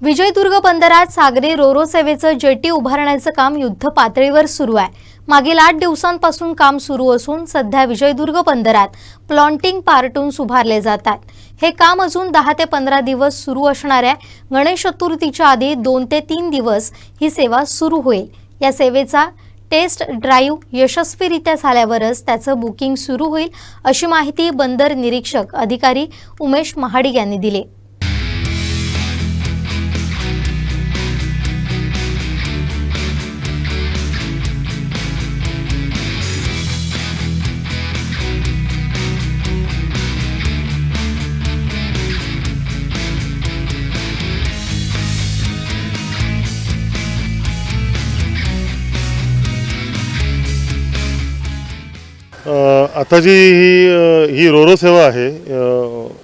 विजयदुर्ग बंदरात सागरी रोरो सेवेचं जेटी उभारण्याचं काम युद्ध पातळीवर सुरू आहे. मागील आठ दिवसांपासून काम सुरू असून सध्या विजयदुर्ग बंदरात प्लॉन्टिंग पार्टून्स उभारले जातात. हे काम अजून दहा ते पंधरा दिवस सुरू असणाऱ्या गणेश चतुर्थीच्या आधी दोन ते तीन दिवस ही सेवा सुरू होईल. या सेवेचा टेस्ट ड्राईव्ह यशस्वीरित्या झाल्यावरच त्याचं बुकिंग सुरू होईल अशी माहिती बंदर निरीक्षक अधिकारी उमेश महाडिक यांनी दिली. आता जी ही ही रोरो सेवा आहे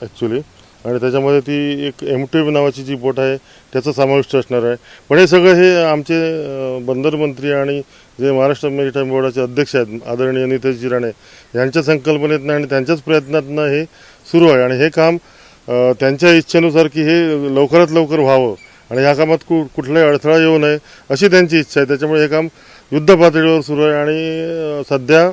ॲक्च्युली आणि त्याच्यामध्ये ती एक एम टी नावाची जी बोट आहे त्याचा समाविष्ट असणार आहे. पण हे सगळं हे आमचे बंदर मंत्री आणि जे महाराष्ट्र मेरिटाईम बोर्डाचे अध्यक्ष आहेत आदरणीय नितेशजी राणे यांच्या संकल्पनेतनं आणि त्यांच्याच प्रयत्नातनं हे सुरू आहे. आणि हे काम त्यांच्या इच्छेनुसार की हे लवकरात लवकर व्हावं. आणि ह्या कामात कु कुठलाही अडथळा येऊ नये अशी त्यांची इच्छा आहे. त्याच्यामुळे हे काम युद्ध पातळीवर सुरू आहे आणि सध्या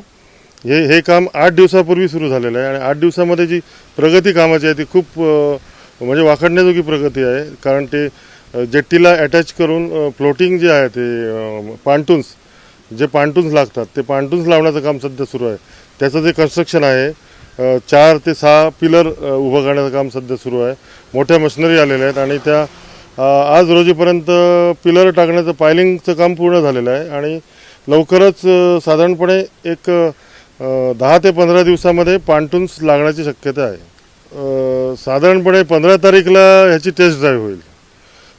हे हे काम आठ दिवसापूर्वी सुरू झालेलं आहे आणि आठ दिवसामध्ये जी प्रगती कामाची आहे ती खूप म्हणजे वाखडण्याजोगी प्रगती आहे. कारण ते जेट्टीला अटॅच करून फ्लोटिंग जे आहे ते पांटून्स जे पांटून्स लागतात ते पांटून्स लावण्याचं काम सध्या सुरू आहे. त्याचं जे कन्स्ट्रक्शन आहे चार ते सहा पिलर उभं करण्याचं काम सध्या सुरू आहे. मोठ्या मशिनरी आलेल्या आहेत आणि त्या आज रोजीपर्यंत पिलर टाकण्याचं पायलिंगचं काम पूर्ण झालेलं आहे आणि लवकरच साधारणपणे एक दहा ते पंधरा दिवसामध्ये पांटून्स लागण्याची शक्यता आहे. साधारणपणे पंधरा तारीखला ह्याची टेस्ट ड्राईव्ह होईल.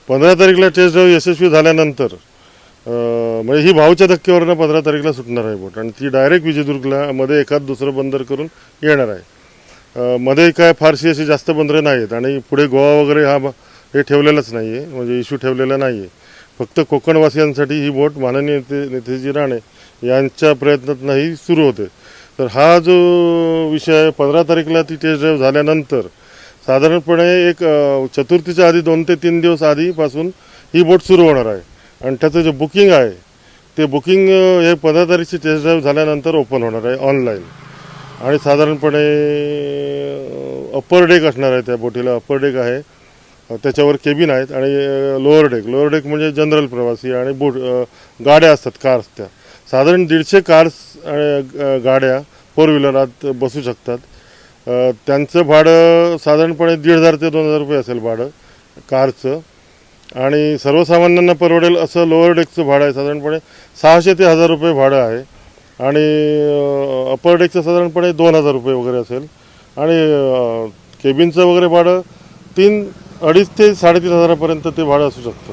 पंधरा तारीखला टेस्ट ड्राईव्ह यशस्वी झाल्यानंतर म्हणजे ही भाऊच्या धक्क्यावरनं पंधरा तारीखला सुटणार आहे बोट. आणि ती डायरेक्ट विजयदुर्गला मध्ये एखाद दुसरं बंदर करून येणार आहे. मध्ये काय फारशी अशी जास्त बंदरं नाही आहेत आणि पुढे गोवा वगैरे हा हे ठेवलेलाच नाही आहे म्हणजे इश्यू ठेवलेला नाही आहे फक्त कोकणवासियांसाठी ही बोट माननीय नेते नेतेजी राणे यांच्या प्रयत्नातूनही सुरू होते. तर हा जो विषय आहे पंधरा तारीखला ती टेस्ट ड्राईव्ह झाल्यानंतर साधारणपणे एक चतुर्थीच्या आधी दोन ते तीन दिवस आधीपासून ही बोट सुरू होणार आहे. आणि त्याचं जे बुकिंग आहे ते बुकिंग हे पंधरा तारीखची टेस्ट ड्राईव्ह झाल्यानंतर ओपन होणार आहे ऑनलाईन आणि साधारणपणे अप्पर डेक असणार आहे त्या बोटीला. अप्पर डेक आहे. त्याच्यावर केबिन आहेत आणि लोअर डेक लोअर डेक म्हणजे जनरल प्रवासी आणि बोट गाड्या असतात कार्स त्या. साधारण दीडशे कार्स गाड्या फोर व्हीलरात बसू शकतात. त्यांचं भाडं साधारणपणे दीड हजार ते दोन हजार रुपये असेल भाडं कारचं. आणि सर्वसामान्यांना परवडेल असं लोअर डेकचं भाडं आहे. साधारणपणे सहाशे ते हजार रुपये भाडं आहे. आणि अपर डेकचं साधारणपणे दोन हजार रुपये वगैरे असेल. आणि केबिनचं वगैरे भाडं तीन अडीच ते साडेतीन हजारापर्यंत ते भाडं असू शकतं.